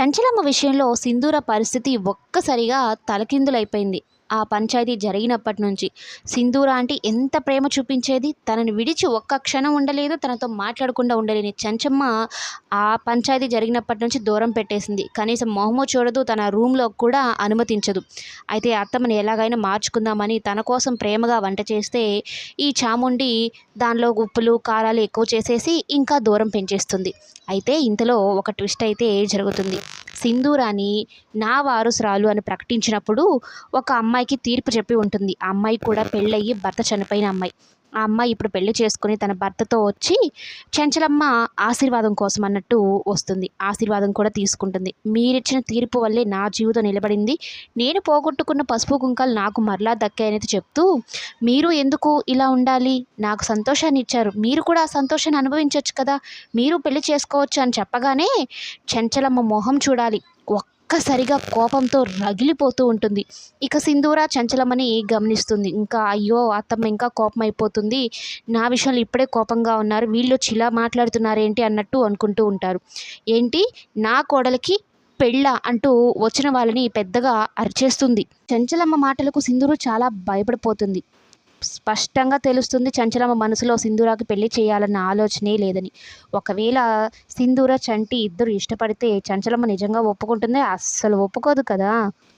చంచలమ్మ విషయంలో సింధూర పరిస్థితి ఒక్కసారిగా తలకిందులైపోయింది. ఆ పంచాయతీ జరిగినప్పటి నుంచి సింధూర ఆంటీ ఎంత ప్రేమ చూపించేది? తనని విడిచి ఒక్క క్షణం ఉండలేదు తనతో మాట్లాడకుండా ఉండలేని చెంచమ్మ ఆ పంచాయతీ జరిగినప్పటి నుంచి దూరం పెట్టేసింది. కనీసం మొహమ్మో చూడదు తన రూమ్లో కూడా అనుమతించదు. అయితే అత్తమ్మని ఎలాగైనా మార్చుకుందామని తన కోసం ప్రేమగా వంట చేస్తే ఈ చాముండి దానిలో ఉప్పులు కారాలు ఎక్కువ చేసేసి ఇంకా దూరం పెంచేస్తుంది. అయితే ఇంతలో ఒక ట్విస్ట్ అయితే జరుగుతుంది. సింధూరాని నా వారసురాలు అని ప్రకటించినప్పుడు ఒక అమ్మాయికి తీర్పు చెప్పి ఉంటుంది. ఆ అమ్మాయి కూడా పెళ్ళయ్యి భర్త చనిపోయిన అమ్మాయి. ఆ అమ్మాయి ఇప్పుడు పెళ్ళి చేసుకుని తన భర్తతో వచ్చి చెంచలమ్మ ఆశీర్వాదం కోసం అన్నట్టు వస్తుంది. ఆశీర్వాదం కూడా తీసుకుంటుంది. మీరిచ్చిన తీర్పు వల్లే నా జీవితం నిలబడింది. నేను పోగొట్టుకున్న పసుపు కుంకాలు నాకు మరలా దక్కాయనేది చెప్తూ మీరు ఎందుకు ఇలా ఉండాలి? నాకు సంతోషాన్ని ఇచ్చారు. మీరు కూడా ఆ సంతోషాన్ని అనుభవించవచ్చు కదా. మీరు పెళ్ళి చేసుకోవచ్చు అని చెప్పగానే చెంచలమ్మ మొహం చూడాలి. ఒక్కసారిగా కోపంతో రగిలిపోతూ ఉంటుంది. ఇక సింధూర చంచలమని గమనిస్తుంది. ఇంకా అయ్యో అత్తమ్మ ఇంకా కోపం అయిపోతుంది నా విషయంలో ఇప్పుడే కోపంగా ఉన్నారు. వీళ్ళు చిలా మాట్లాడుతున్నారేంటి అన్నట్టు అనుకుంటూ ఉంటారు. ఏంటి? నా కోడలికి పెళ్ళ అంటూ వచ్చిన వాళ్ళని పెద్దగా అరిచేస్తుంది. చంచలమ్మ మాటలకు సింధూరు చాలా భయపడిపోతుంది. స్పష్టంగా తెలుస్తుంది చంచలమ్మ మనసులో సింధూరాకి పెళ్ళి చేయాలన్న ఆలోచనే లేదని. ఒకవేళ సింధూర చంటి ఇద్దరు ఇష్టపడితే చంచలమ్మ నిజంగా ఒప్పుకుంటుందే? అస్సలు ఒప్పుకోదు కదా.